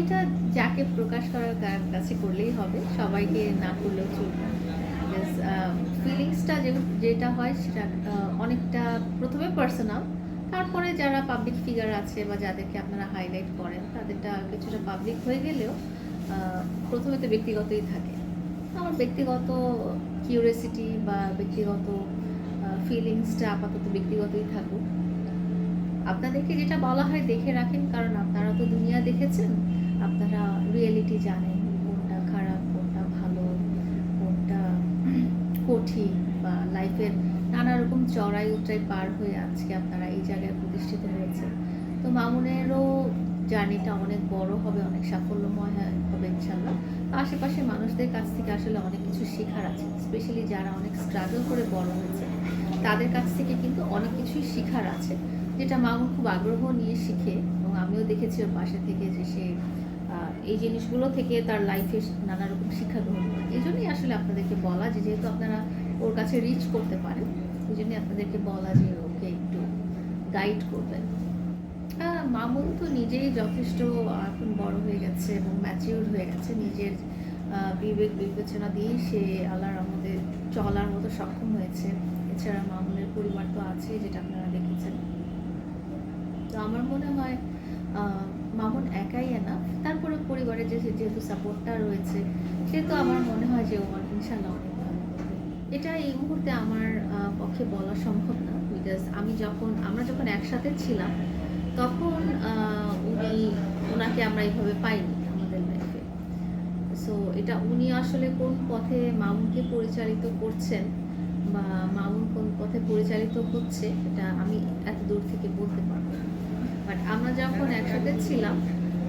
এটা যাকে প্রকাশ করার কাছে করলেই হবে। সবাইকে না করলেও চলবে ফিলিংসটা যেটা হয় সেটা অনেকটা প্রথমে পার্সোনাল তারপরে যারা পাবলিক ফিগার আছে বা যাদেরকে আপনারা হাইলাইট করেন, তাদেরটা কিছুটা পাবলিক হয়ে গেলেও প্রথমে তো ব্যক্তিগতই থাকে। আমার ব্যক্তিগত কিউরিয়াসিটি বা ব্যক্তিগত ফিলিংসটা আপাতত ব্যক্তিগতই থাকুক। আপনাদেরকে যেটা বলা হয় দেখে রাখেন, কারণ আপনারা তো দুনিয়া দেখেছেন। আপনারা রিয়েলিটি জানেন কোনটা খারাপ, কোনটা ভালো, কোনটা কঠিন বা লাইফের নানা রকম চড়াই উতরাই পার হয়ে আজকে আপনারা এই জায়গায় প্রতিষ্ঠিত হয়েছে তো মামুনেরও জার্নিটা অনেক বড় হবে, অনেক সাফল্যময় হবে ইনশাল্লাহ আশেপাশে মানুষদের কাছ থেকে আসলে অনেক কিছু শেখার আছে স্পেশালি যারা অনেক স্ট্রাগল করে বড় হয়েছে, তাদের কাছ থেকে কিন্তু অনেক কিছুই শেখার আছে, যেটা মামুন খুব আগ্রহ নিয়ে শিখে এবং আমিও দেখেছি ওর পাশে থেকে যে সে এই জিনিসগুলো থেকে তার লাইফে নানা রকম শিক্ষা গ্রহণ করে এই জন্যই আসলে আপনাদেরকে বলা যে, যেহেতু আপনারা ওর কাছে রিচ করতে পারেন, এই জন্যই আপনাদেরকে বলা যে, ওকে একটু গাইড করবেন। মামুন তো নিজেই যথেষ্ট এখন বড় হয়ে গেছে এবং ম্যাচিউর হয়ে গেছে। নিজের বিবেক বিবেচনা দিয়েই সে আল্লাহর আমাদের চলার মতো সক্ষম হয়েছে। এছাড়া মামুনের পরিবার তো আছে যেটা আপনারা দেখেছেন। তো আমার মনে হয় মামুন একাই না তারপরে পরিবারের যে যেহেতু সাপোর্টটা রয়েছে সেহেতু আমার মনে হয় যে ও ইনশাল্লাহ অনেক এটা এই মুহূর্তে আমার পক্ষে বলা সম্ভব না বিকজ আমি যখন, আমরা যখন একসাথে ছিলাম, তখন উনি ওনাকে আমরা এইভাবে পাইনি আমাদের লাইফে সো এটা উনি আসলে কোন পথে মামুনকে পরিচালিত করছেন বা মামুন কোন পথে পরিচালিত হচ্ছে, এটা আমি এত দূর থেকে বলতে পারব বাট আমরা যখন একসাথে ছিলাম,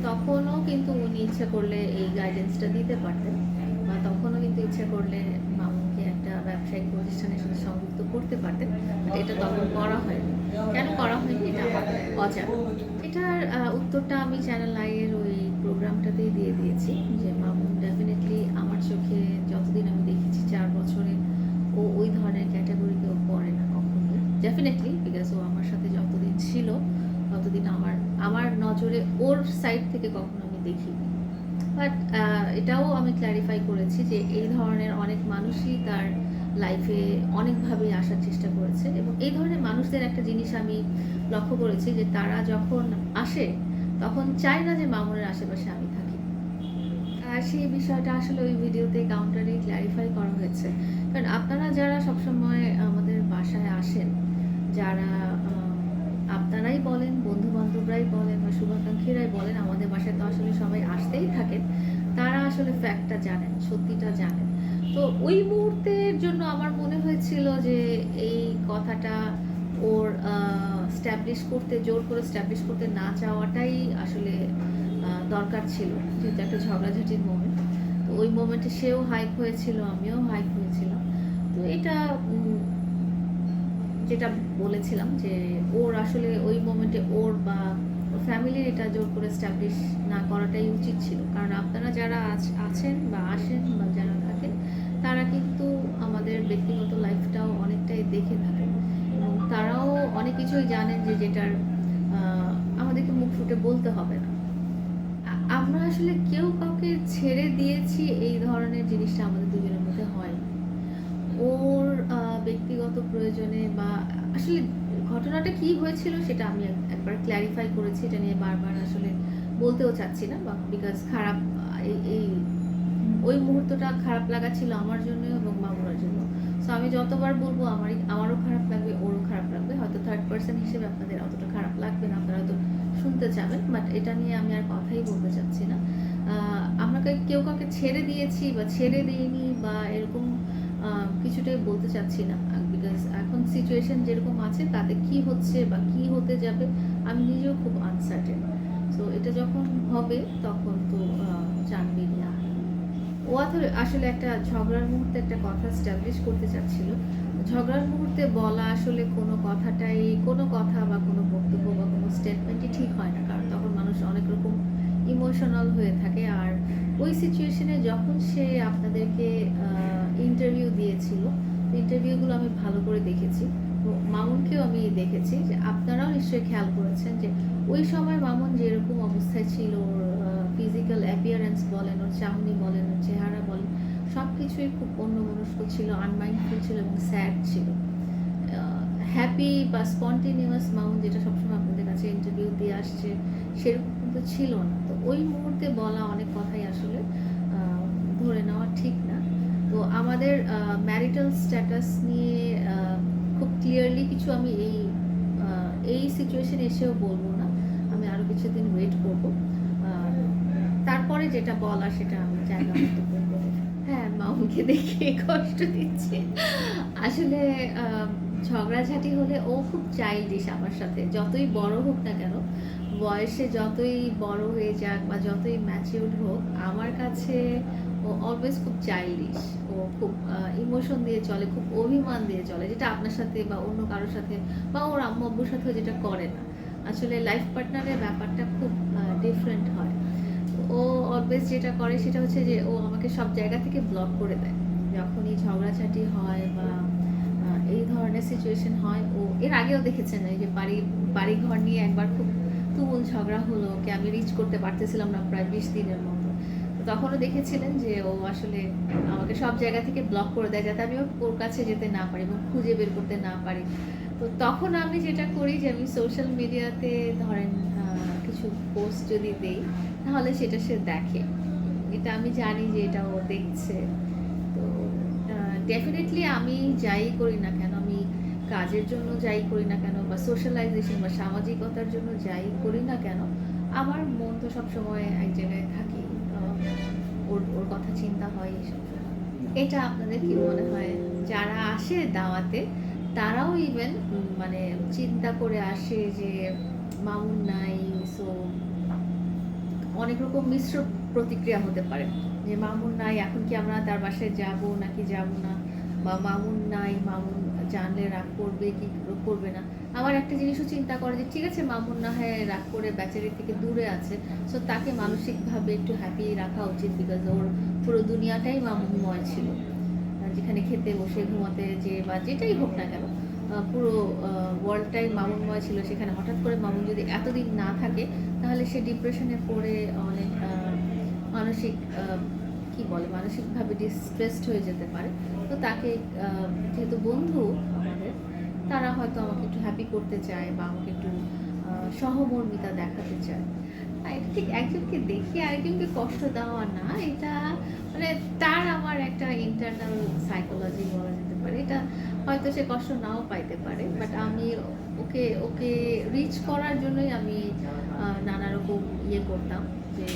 তখনও কিন্তু উনি ইচ্ছা করলে এই গাইডেন্সটা দিতে পারতেন। বা তখনও কিন্তু ইচ্ছা করলে মামুনকে একটা ব্যবসায়িক প্রতিষ্ঠানের সাথে সংযুক্ত করতে পারতেন। এটা তখন করা হয়নি। কেন করা হয়নি এটা আমার এটার উত্তরটা আমি চ্যানেল আইয়ের ওই প্রোগ্রামটাতেই দিয়ে দিয়েছি যে মামুন ডেফিনেটলি আমার চোখে যতদিন আমি দেখেছি চার বছরে, ও ওই ধরনের ক্যাটাগরিতেও পড়ে না কখনোই। ডেফিনেটলি বিকজ ও আমার সাথে যতদিন ছিল ততদিন আমার আমার নজরে ওর সাইড থেকে কখনো আমি দেখিনি। বাট এটাও আমি ক্ল্যারিফাই করেছি যে এই ধরনের অনেক মানুষই তার লাইফে অনেকভাবে আসার চেষ্টা করেছে এবং এই ধরনের মানুষদের একটা জিনিস আমি লক্ষ্য করেছি যে তারা যখন আসে, তখন চায় না যে মামুনের আশেপাশে আমি থাকি। আর সেই বিষয়টা আসলে ওই ভিডিওতে কাউন্টারে ক্ল্যারিফাই করা হয়েছে। কারণ আপনারা যারা সবসময় আমাদের বাসায় আসেন যারা আহ, আপনারাই বলেন বন্ধু বান্ধবরাই বলেন বা বলেন, আমাদের বাসায় তো আসলে সবাই আসতেই থাকেন, তারা আসলে ফ্যাক্টটা জানেন, সত্যিটা জানেন। তো ওই মুহূর্তের জন্য আমার মনে হয়েছিল যে এই কথাটা ওর স্ট্যাবলিশ করতে, জোর করে স্ট্যাবলিশ করতে না চাওয়াটাই আসলে দরকার ছিল, যেহেতু একটা ঝগড়াঝাটির মোমেন্ট তো ওই মোমেন্টে সেও হাইক হয়েছিল, আমিও হাইক হয়েছিলাম। তো এটা যেটা বলেছিলাম যে ওর আসলে ওই মোমেন্টে ওর বা ফ্যামিলির এটা জোর করে স্ট্যাবলিশ না করাটাই উচিত ছিল। কারণ আপনারা যারা আছ- আছেন বা আসেন বা যারা থাকেন, তারা কিন্তু আমাদের ব্যক্তিগত লাইফটাও অনেকটাই দেখে থাকেন। এবং তারাও অনেক কিছুই জানেন যে যেটার আমাদেরকে মুখ ফুটে বলতে হবে না। আমরা আসলে কেউ কাউকে ছেড়ে দিয়েছি এই ধরনের জিনিসটা আমাদের দুজনের মধ্যে হয় ওর ব্যক্তিগত প্রয়োজনে বা আসলে ঘটনাটা কি হয়েছিল সেটা আমি একবার ক্ল্যারিফাই করেছি। এটা নিয়ে বারবার আসলে বলতেও চাচ্ছি না, বা বিকজ খারাপ, এই ওই মুহূর্তটা খারাপ লাগা ছিল আমার জন্য এবং মামুনার জন্য। সো আমি যতবার বলব আমারই, আমারও খারাপ লাগবে, ওরও খারাপ লাগবে। হয়তো থার্ড পার্সন হিসেবে আপনাদের অতটা খারাপ লাগবে না, আপনারা হয়তো শুনতে চাবেন বাট এটা নিয়ে আমি আর কথাই বলতে চাচ্ছি না। আমরা কেউ কাউকে ছেড়ে দিয়েছি বা ছেড়ে দিইনি বা এরকম কিছুটাই বলতে চাচ্ছি না। বিকজ এখন সিচুয়েশন যেরকম আছে তাতে কি হচ্ছে বা কি হতে যাবে আমি নিজেও খুব আনসার্টেন সো এটা যখন হবে তখন তো আহ, জানবেই না। ও আসলে একটা ঝগড়ার মুহূর্তে একটা কথা স্ট্যাবলিশ করতে চাচ্ছিল। ঝগড়ার মুহূর্তে বলা আসলে কোনো কথাটাই কোনো কথা বা কোনো বক্তব্য বা কোনো স্টেটমেন্টই ঠিক হয় না। কারণ তখন মানুষ অনেক রকম ইমোশনাল হয়ে থাকে। আর ওই সিচুয়েশনে যখন সে আপনাদেরকে ইন্টারভিউ দিয়েছিল ইন্টারভিউগুলো আমি ভালো করে দেখেছি। মামুনকেও আমি দেখেছি যে আপনারাও নিশ্চয়ই খেয়াল করেছেন যে ওই সময় মামুন যেরকম অবস্থায় ছিল, ওর ফিজিক্যাল অ্যাপিয়ারেন্স বলেন, ওর চাহনি বলেন, ওর চেহারা বলেন সব কিছুই খুব অন্যমনস্ক ছিল আনমাইন্ডফুল ছিল এবং স্যাড ছিল। হ্যাপি বা স্পন্টিনিউয়াস মাউন্ট যেটা সবসময় আপনাদের কাছে ইন্টারভিউ দিয়ে আসছে, সেরকম কিন্তু ছিল না। তো ওই মুহূর্তে বলা অনেক কথাই আসলে ধরে নেওয়া ঠিক তো আমাদের ম্যারিটাল স্ট্যাটাস নিয়ে খুব ক্লিয়ারলি কিছু আমি এই এই সিচুয়েশন এসেও বলব না। আমি আরও কিছুদিন ওয়েট করব। তারপরে যেটা বলা সেটা আমি জায়গা মতো বলব হ্যাঁ মা দেখে কষ্ট দিচ্ছে। আসলে ঝগড়াঝাটি হলে ও খুব চাইল্ডিশ আমার সাথে। যতই বড় হোক না কেন, বয়সে যতই বড় হয়ে যাক বা যতই ম্যাচিউর হোক, আমার কাছে ও অলওয়েজ খুব চাইল্ডিশ ও খুব ইমোশন দিয়ে চলে, খুব অভিমান দিয়ে চলে, যেটা আপনার সাথে বা অন্য কারোর সাথে বা ওর আম্মু আব্বুর সাথেও যেটা করে না। আসলে লাইফ পার্টনারের ব্যাপারটা খুব ডিফারেন্ট হয়। ও অলওয়েজ যেটা করে সেটা হচ্ছে যে ও আমাকে সব জায়গা থেকে ব্লক করে দেয়। যখনই ঝগড়াঝাটি হয় বা এই ধরনের সিচুয়েশন হয়। ও এর আগেও দেখেছেন এই যে বাড়ি বাড়ি ঘর নিয়ে একবার খুব তুমুল ঝগড়া হলো, ওকে আমি রিচ করতে পারতেছিলাম না প্রায় বিশ দিনের মতো। তখনও দেখেছিলেন যে ও আসলে আমাকে সব জায়গা থেকে ব্লক করে দেয়, যাতে আমি ওর- কাছে যেতে না পারি এবং খুঁজে বের করতে না পারি। তো তখন আমি যেটা করি যে আমি সোশ্যাল মিডিয়াতে ধরেন কিছু পোস্ট যদি দেই, তাহলে সেটা সে দেখে। এটা আমি জানি যে এটা ও দেখছে। ডেফিনেটলি আমি যাই করি না কেন, আমি কাজের জন্য যাই করি না কেন বা সোশ্যালাইজেশন বা সামাজিকতার জন্য যাই করি না কেন, আমার মন তো সবসময় এক জায়গায় থাকি ওর ওর কথা চিন্তা হয় এইসব এটা আপনাদের কি মনে হয়? যারা আসে দাওয়াতে, তারাও ইভেন মানে চিন্তা করে আসে যে মামুন নাই সো অনেক রকম মিশ্র প্রতিক্রিয়া হতে পারে। যে মামুন নাই, এখন কি আমরা তার বাসায় যাব নাকি যাব না? বা মামুন নাই, মামুন জানলে রাগ করবে কি করবে না? আবার একটা জিনিসও চিন্তা করে যে ঠিক আছে, মামুন না হয় রাগ করে বেচারি থেকে দূরে আছে। সো তাকে মানসিকভাবে একটু হ্যাপি রাখা উচিত বিকজ ওর পুরো দুনিয়াটাই মামুনময় ছিল। যেখানে খেতে, বসে, ঘুমাতে, যে বা যেটাই হোক না কেন পুরো ওয়ার্ল্ডটাই মামুনময় ছিল। সেখানে হঠাৎ করে মামুন যদি এতদিন না থাকে, তাহলে সে ডিপ্রেশনে পড়ে, অনেক মানসিক কি বলে, মানসিকভাবে ডিস্ট্রেসড হয়ে যেতে পারে। তো তাকে যেহেতু বন্ধু আমাদের, তারা হয়তো আমাকে একটু হ্যাপি করতে চায় বা আমাকে একটু সহমর্মিতা দেখাতে চায়। এটা ঠিক একজনকে দেখে আরেকজনকে কষ্ট দেওয়া না, এটা মানে তার আমার একটা ইন্টারনাল সাইকোলজি বলা যেতে পারে। এটা হয়তো সে কষ্ট নাও পাইতে পারে বাট আমি ওকে ওকে রিচ করার জন্যই আমি নানা রকম ইয়ে করতাম যে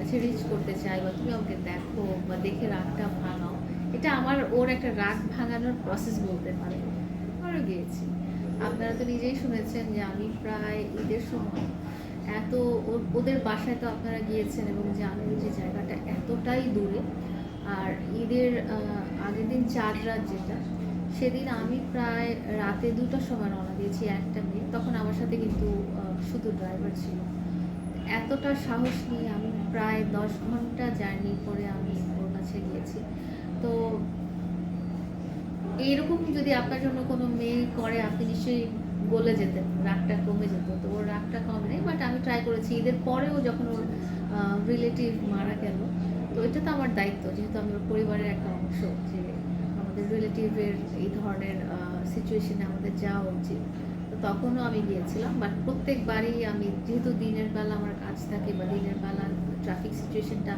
কাছে রিচ করতে চাই বা তুমি আমাকে দেখো বা দেখে রাগটা ভাঙাও, এটা আমার ওর একটা রাগ ভাঙানোর প্রসেস বলতে পারে। আরও গিয়েছি। আপনারা তো নিজেই শুনেছেন যে আমি প্রায় ঈদের সময় এত ওদের বাসায় তো আপনারা গিয়েছেন এবং জানেন যে জায়গাটা এতটাই দূরে, আর ঈদের আগের দিন চার রাত যেটা, সেদিন আমি প্রায় রাতে দুটার সময় রওনা দিয়েছি একটা মেয়ে, তখন আমার সাথে কিন্তু শুধু ড্রাইভার ছিল। এতটা সাহস নিয়ে আমি প্রায় দশ ঘণ্টা জার্নি করে আমি ওর কাছে গিয়েছি। তো এইরকম যদি আপনার জন্য কোনো মেয়ে করে, আপনি নিশ্চয়ই বলে যেতেন, রাগটা কমে যেত। তো ওর রাগটা কমে নেই বাট আমি ট্রাই করেছি। ঈদের পরেও যখন ওর রিলেটিভ মারা গেল, তো এটা তো আমার দায়িত্ব, যেহেতু আমি ওর পরিবারের একটা অংশ, যে আমাদের রিলেটিভের এই ধরনের সিচুয়েশনে আমাদের যাওয়া উচিত। তখনও আমি গিয়েছিলাম বাট প্রত্যেকবারই আমি, যেহেতু দিনের বেলা আমার কাজ থাকে বা দিনের বেলা ট্রাফিক সিচুয়েশনটা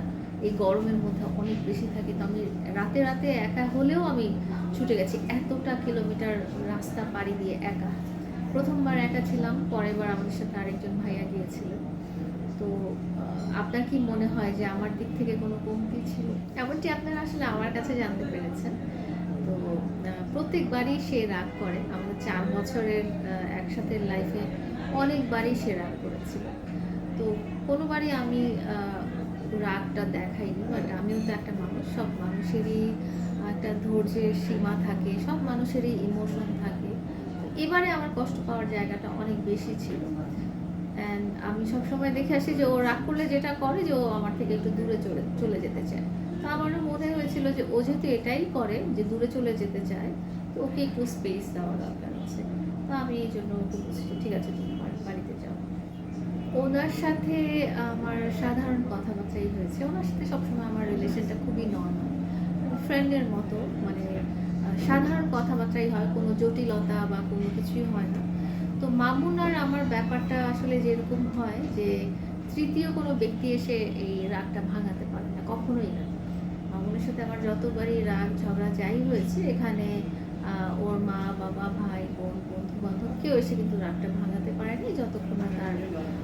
এই গরমের মধ্যে অনেক বেশি থাকে, তো আমি রাতে রাতে একা হলেও আমি ছুটে গেছি। এতটা কিলোমিটার রাস্তা পাড়ি দিয়ে একা। প্রথমবার একা ছিলাম, পরের বার আমাদের সাথে আরেকজন ভাইয়া গিয়েছিলেন তো আপনার কি মনে হয় যে আমার দিক থেকে কোনো কমতি ছিল? এমনটি আপনারা আসলে আমার কাছে জানতে পেরেছেন। তো প্রত্যেকবারই সে রাগ করে। আমাদের চার বছরের একসাথে লাইফে অনেকবারই সে রাগ করেছিল। তো কোনোবারই আমি রাগটা দেখাইনি বাট আমিও তো একটা মানুষ, সব মানুষেরই একটা ধৈর্যের সীমা থাকে, সব মানুষেরই ইমোশন থাকে। এবারে আমার কষ্ট পাওয়ার জায়গাটা অনেক বেশি ছিল। অ্যান্ড আমি সবসময় দেখে আসি যে ও রাগ করলে যেটা করে যে ও আমার থেকে একটু দূরে চলে চলে যেতে চায়। তো আমারও মনে হয়েছিল যে ও যেহেতু এটাই করে যে দূরে চলে যেতে চায়, তো ওকে একটু স্পেস দেওয়া দরকার আছে তো আমি এই জন্য ওকে বলছি ঠিক আছে, তুমি বাড়ি- বাড়িতে যাও ওনার সাথে আমার সাধারণ কথাবার্তাই হয়েছে। ওনার সাথে সবসময় আমার রিলেশনটা খুবই নরমাল। ফ্রেন্ডের মতো মানে সাধারণ কথাবার্তাই হয়। কোনো জটিলতা বা কোনো কিছুই হয় না। তো মামুন আর আমার ব্যাপারটা আসলে যেরকম হয় যে তৃতীয় কোনো ব্যক্তি এসে এই রাগটা ভাঙাতে পারে না। কখনোই না। মামুনের সাথে আমার যতবারই রাগ ঝগড়া যাই হয়েছে এখানে ওর মা, বাবা, ভাই, বোন, বন্ধু-বান্ধব কেউ এসে কিন্তু রাগটা ভাঙাতে পারেনি যতক্ষণ না তার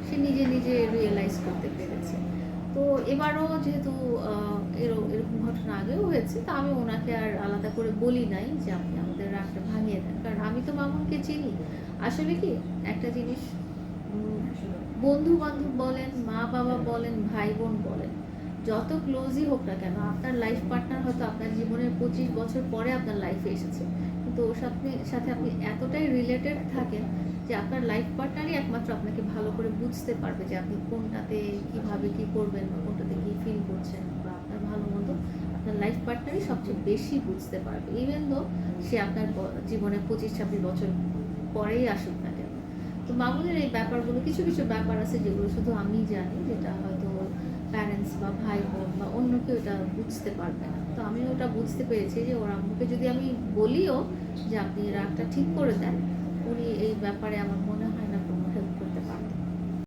সে নিজে, নিজে রিয়েলাইজ করতে পেরেছে। তো এবারও যেহেতু এর এরকম ঘটনা আগেও হয়েছে তো আমি ওনাকে আর আলাদা করে বলি নাই যে আপনি আমাদের রাগটা ভাঙিয়ে দেন। কারণ আমি তো মামুনকে চিনি। আসলে কি একটা জিনিস উম বন্ধু-বান্ধব বলেন, মা-বাবা বলেন, ভাই-বোন বলেন, যত ক্লোজই হোক না কেন আপনার লাইফ পার্টনার হয়তো আপনার জীবনের ২৫ বছর পরে আপনার লাইফে এসেছে। কিন্তু ওর সাথে সাথে আপনি এতটাই রিলেটেড থাকেন যে আপনার লাইফ পার্টনারই একমাত্র আপনাকে ভালো করে বুঝতে পারবে যে আপনি কোনটাতে কীভাবে কী করবেন বা কোনটাতে কী ফিল করছেন বা আপনার ভালো-মন্দ আপনার লাইফ পার্টনারই সবচেয়ে বেশি বুঝতে পারবে। ইভেন দো সে আপনার জীবনে ২৫-২৬ বছর পরেই আসুক না কেন। তো মামুনের এই ব্যাপারগুলো কিছু, কিছু ব্যাপার আছে যেগুলো শুধু আমিই জানি যেটা প্যারেন্টস বা ভাই-বোন বা অন্য কেউ এটা বুঝতে পারবে না। তো আমি ওটা বুঝতে পেরেছি যে ওর আম্মুকে যদি আমি বলিও যে আপনি রাগটা ঠিক করে দেন, উনি এই ব্যাপারে আমার মনে হয়